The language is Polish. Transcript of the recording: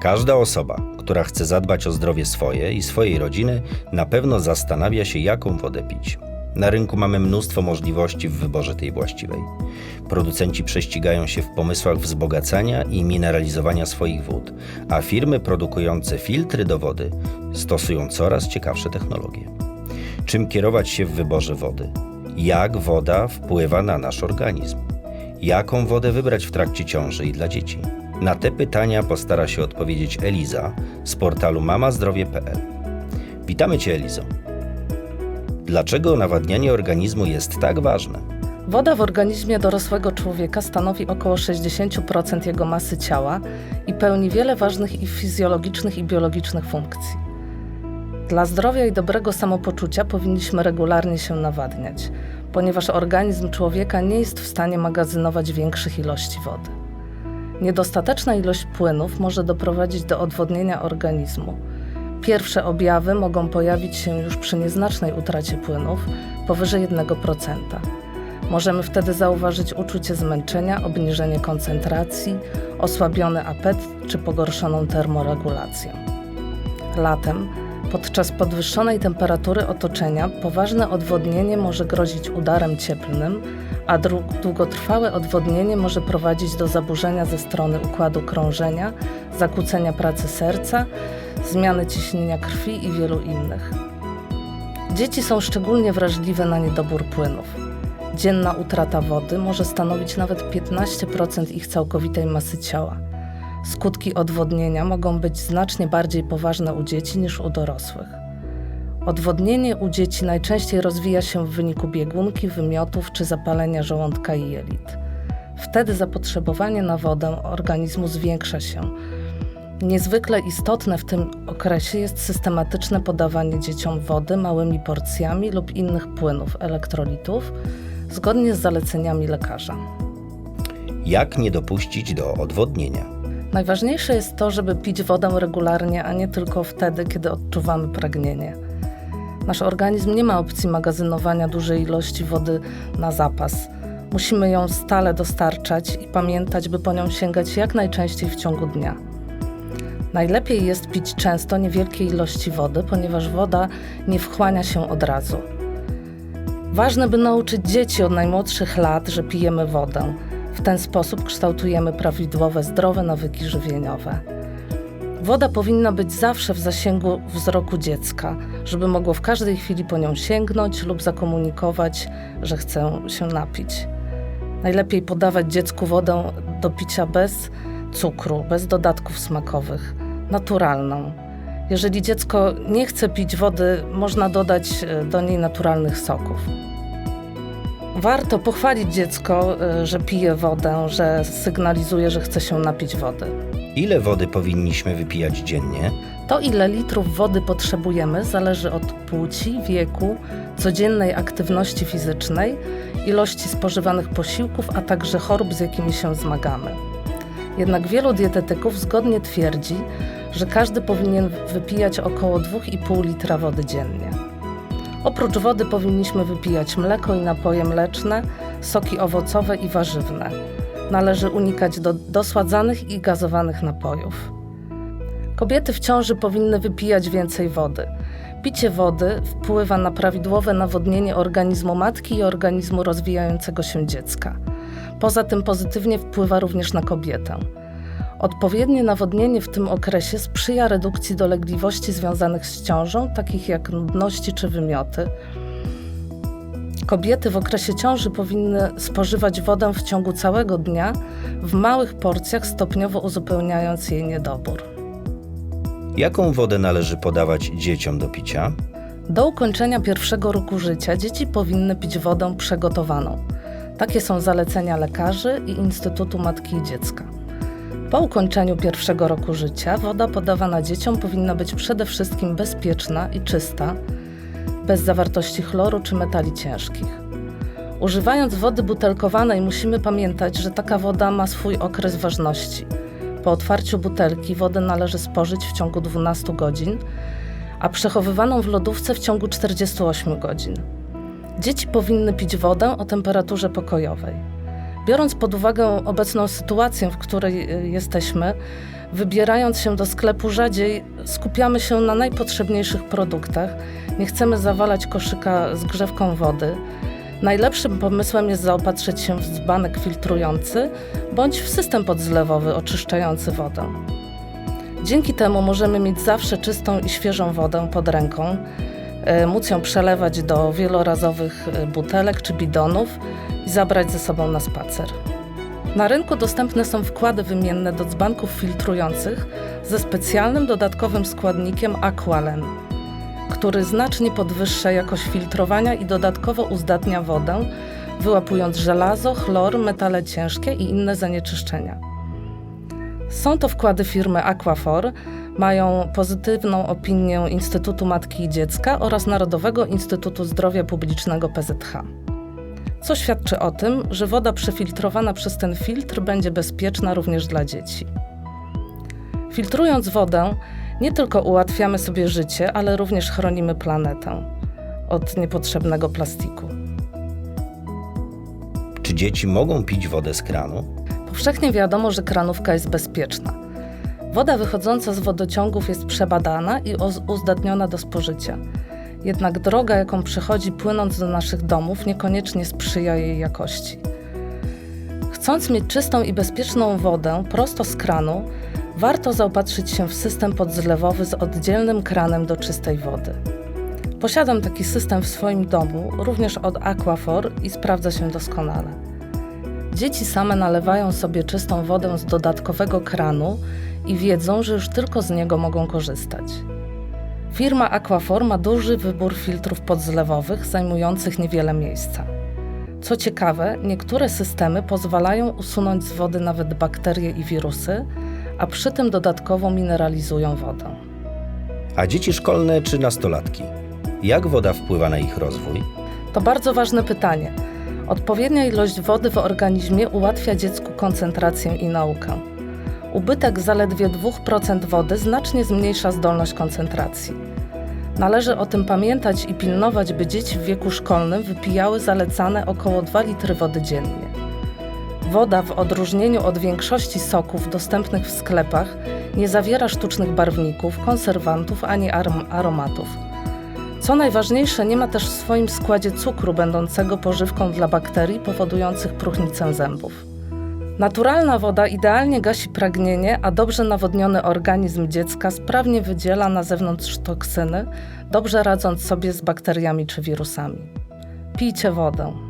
Każda osoba, która chce zadbać o zdrowie swoje i swojej rodziny, na pewno zastanawia się, jaką wodę pić. Na rynku mamy mnóstwo możliwości w wyborze tej właściwej. Producenci prześcigają się w pomysłach wzbogacania i mineralizowania swoich wód, a firmy produkujące filtry do wody stosują coraz ciekawsze technologie. Czym kierować się w wyborze wody? Jak woda wpływa na nasz organizm? Jaką wodę wybrać w trakcie ciąży i dla dzieci? Na te pytania postara się odpowiedzieć Eliza z portalu mamazdrowie.pl. Witamy Cię, Elizo. Dlaczego nawadnianie organizmu jest tak ważne? Woda w organizmie dorosłego człowieka stanowi około 60% jego masy ciała i pełni wiele ważnych i fizjologicznych i biologicznych funkcji. Dla zdrowia i dobrego samopoczucia powinniśmy regularnie się nawadniać, ponieważ organizm człowieka nie jest w stanie magazynować większych ilości wody. Niedostateczna ilość płynów może doprowadzić do odwodnienia organizmu. Pierwsze objawy mogą pojawić się już przy nieznacznej utracie płynów powyżej 1%. Możemy wtedy zauważyć uczucie zmęczenia, obniżenie koncentracji, osłabiony apetyt czy pogorszoną termoregulację. Latem, podczas podwyższonej temperatury otoczenia, poważne odwodnienie może grozić udarem cieplnym, a długotrwałe odwodnienie może prowadzić do zaburzenia ze strony układu krążenia, zakłócenia pracy serca, zmiany ciśnienia krwi i wielu innych. Dzieci są szczególnie wrażliwe na niedobór płynów. Dzienna utrata wody może stanowić nawet 15% ich całkowitej masy ciała. Skutki odwodnienia mogą być znacznie bardziej poważne u dzieci niż u dorosłych. Odwodnienie u dzieci najczęściej rozwija się w wyniku biegunki, wymiotów czy zapalenia żołądka i jelit. Wtedy zapotrzebowanie na wodę organizmu zwiększa się. Niezwykle istotne w tym okresie jest systematyczne podawanie dzieciom wody małymi porcjami lub innych płynów, elektrolitów, zgodnie z zaleceniami lekarza. Jak nie dopuścić do odwodnienia? Najważniejsze jest to, żeby pić wodę regularnie, a nie tylko wtedy, kiedy odczuwamy pragnienie. Nasz organizm nie ma opcji magazynowania dużej ilości wody na zapas. Musimy ją stale dostarczać i pamiętać, by po nią sięgać jak najczęściej w ciągu dnia. Najlepiej jest pić często niewielkie ilości wody, ponieważ woda nie wchłania się od razu. Ważne, by nauczyć dzieci od najmłodszych lat, że pijemy wodę. W ten sposób kształtujemy prawidłowe, zdrowe nawyki żywieniowe. Woda powinna być zawsze w zasięgu wzroku dziecka, żeby mogło w każdej chwili po nią sięgnąć lub zakomunikować, że chce się napić. Najlepiej podawać dziecku wodę do picia bez cukru, bez dodatków smakowych, naturalną. Jeżeli dziecko nie chce pić wody, można dodać e, do niej naturalnych soków. Warto pochwalić dziecko, e, że pije wodę, że sygnalizuje, że chce się napić wody. Ile wody powinniśmy wypijać dziennie? To, ile litrów wody potrzebujemy, zależy od płci, wieku, codziennej aktywności fizycznej, ilości spożywanych posiłków, a także chorób, z jakimi się zmagamy. Jednak wielu dietetyków zgodnie twierdzi, że każdy powinien wypijać około 2,5 litra wody dziennie. Oprócz wody powinniśmy wypijać mleko i napoje mleczne, soki owocowe i warzywne. Należy unikać do dosładzanych i gazowanych napojów. Kobiety w ciąży powinny wypijać więcej wody. Picie wody wpływa na prawidłowe nawodnienie organizmu matki i organizmu rozwijającego się dziecka. Poza tym pozytywnie wpływa również na kobietę. Odpowiednie nawodnienie w tym okresie sprzyja redukcji dolegliwości związanych z ciążą, takich jak nudności czy wymioty. Kobiety w okresie ciąży powinny spożywać wodę w ciągu całego dnia w małych porcjach, stopniowo uzupełniając jej niedobór. Jaką wodę należy podawać dzieciom do picia? Do ukończenia pierwszego roku życia dzieci powinny pić wodę przygotowaną. Takie są zalecenia lekarzy i Instytutu Matki i Dziecka. Po ukończeniu pierwszego roku życia woda podawana dzieciom powinna być przede wszystkim bezpieczna i czysta, bez zawartości chloru czy metali ciężkich. Używając wody butelkowanej musimy pamiętać, że taka woda ma swój okres ważności. Po otwarciu butelki wodę należy spożyć w ciągu 12 godzin, a przechowywaną w lodówce w ciągu 48 godzin. Dzieci powinny pić wodę o temperaturze pokojowej. Biorąc pod uwagę obecną sytuację, w której y, jesteśmy, Wybierając się do sklepu rzadziej, skupiamy się na najpotrzebniejszych produktach. Nie chcemy zawalać koszyka z grzewką wody. Najlepszym pomysłem jest zaopatrzyć się w dzbanek filtrujący bądź w system podzlewowy oczyszczający wodę. Dzięki temu możemy mieć zawsze czystą i świeżą wodę pod ręką, móc ją przelewać do wielorazowych e, butelek czy bidonów i zabrać ze sobą na spacer. Na rynku dostępne są wkłady wymienne do dzbanków filtrujących ze specjalnym dodatkowym składnikiem Aqualen, który znacznie podwyższa jakość filtrowania i dodatkowo uzdatnia wodę, wyłapując żelazo, chlor, metale ciężkie i inne zanieczyszczenia. Są to wkłady firmy Aquafor, mają pozytywną opinię Instytutu Matki i Dziecka oraz Narodowego Instytutu Zdrowia Publicznego PZH. Co świadczy o tym, że woda przefiltrowana przez ten filtr będzie bezpieczna również dla dzieci. Filtrując wodę, nie tylko ułatwiamy sobie życie, ale również chronimy planetę od niepotrzebnego plastiku. Czy dzieci mogą pić wodę z kranu? Powszechnie wiadomo, że kranówka jest bezpieczna. Woda wychodząca z wodociągów jest przebadana i uzdatniona do spożycia. Jednak droga, jaką przechodzi płynąc do naszych domów, niekoniecznie sprzyja jej jakości. Chcąc mieć czystą i bezpieczną wodę prosto z kranu, warto zaopatrzyć się w system podzlewowy z oddzielnym kranem do czystej wody. Posiadam taki system w swoim domu, również od Aquafor i sprawdza się doskonale. Dzieci same nalewają sobie czystą wodę z dodatkowego kranu i wiedzą, że już tylko z niego mogą korzystać. Firma Aquafor ma duży wybór filtrów podzlewowych zajmujących niewiele miejsca. Co ciekawe, niektóre systemy pozwalają usunąć z wody nawet bakterie i wirusy, a przy tym dodatkowo mineralizują wodę. A dzieci szkolne czy nastolatki? Jak woda wpływa na ich rozwój? To bardzo ważne pytanie. Odpowiednia ilość wody w organizmie ułatwia dziecku koncentrację i naukę. Ubytek zaledwie 2% wody znacznie zmniejsza zdolność koncentracji. Należy o tym pamiętać i pilnować, by dzieci w wieku szkolnym wypijały zalecane około 2 litry wody dziennie. Woda, w odróżnieniu od większości soków dostępnych w sklepach, nie zawiera sztucznych barwników, konserwantów ani arom- aromatów. Co najważniejsze, nie ma też w swoim składzie cukru, będącego pożywką dla bakterii powodujących próchnicę zębów. Naturalna woda idealnie gasi pragnienie, a dobrze nawodniony organizm dziecka sprawnie wydziela na zewnątrz toksyny, dobrze radząc sobie z bakteriami czy wirusami. Pijcie wodę.